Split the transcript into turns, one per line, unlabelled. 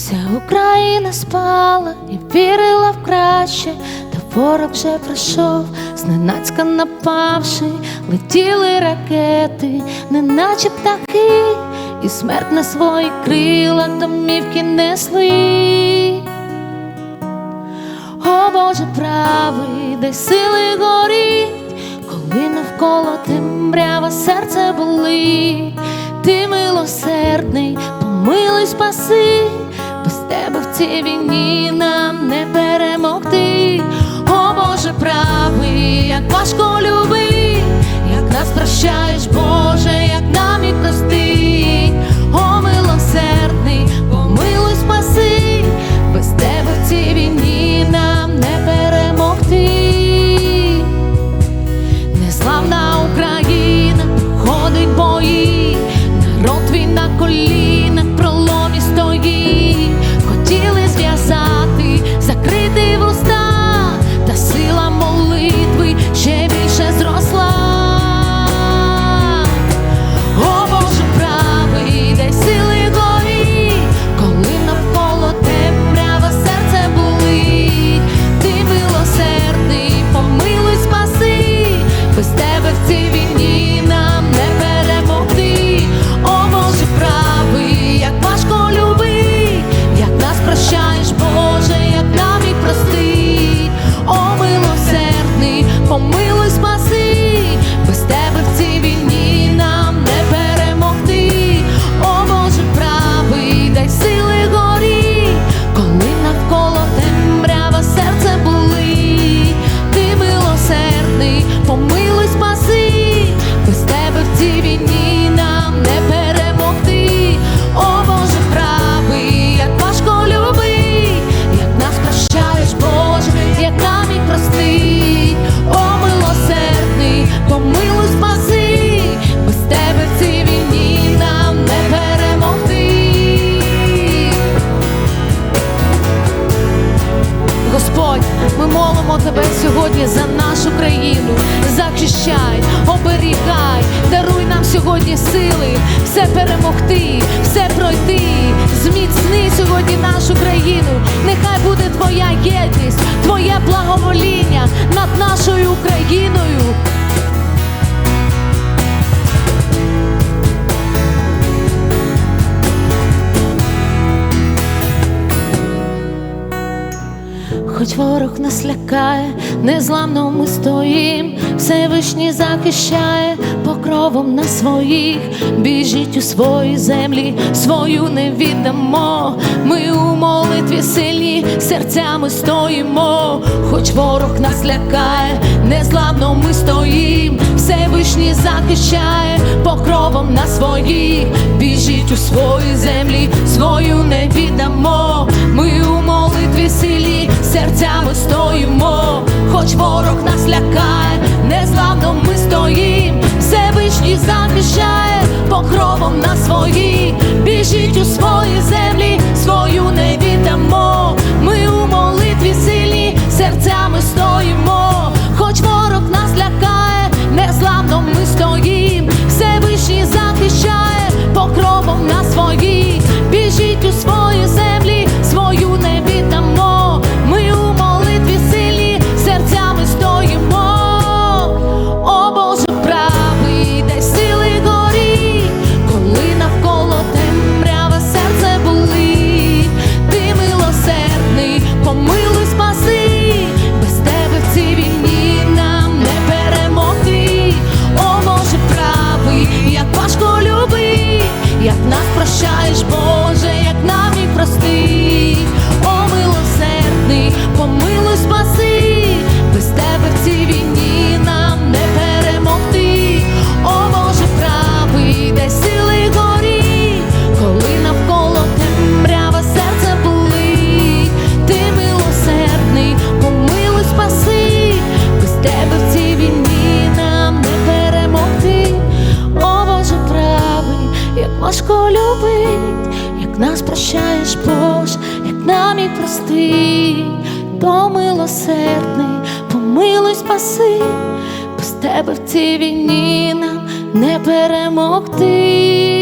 Вся Україна спала і вірила в краще, та ворог вже пройшов, зненацька напавши, летіли ракети, неначе птахи, і смерть на свої крила домівки несли. О Боже правий, дай сили горіть, коли навколо темрява серце болить, ти милосердний, помилуй спаси, тебе в цій війні нам не перемогти. О Боже правий, як важко люби, як нас прощаєш, Боже, як молимо тебе сьогодні за нашу країну. Захищай, оберігай, даруй нам сьогодні сили, все перемогти, все пройти. Зміцни сьогодні нашу країну. Нехай буде твоя єдність, твоє благовоління над нашою Україною. Хоч ворог нас лякає, незламно ми стоїм, Всевишній захищає покровом на своїх, біжіть у свої землі, свою не віддамо. Ми у молитві сильні, серцями стоїмо, хоч ворог нас лякає, незламно ми стоїм, Всевишній захищає покровом на своїх, біжіть у свої землі, стоїмо, хоч ворог нас лякає, незламно ми стоїм, Всевишній захищає. Покровом на своїх, біжіть у свої землі, свою не віддамо. Ми у молитві силі, серцями стоїмо, хоч ворог нас лякає, незламно ми стоїм, Всевишній захищає. Покровом на своїх, як нас прощаєш, Боже, як нам і простить. Важко любить, як нас прощаєш, Бож, як нам і простить, то милосердний, помилуй спаси, без тебе в цій війні нам не перемогти.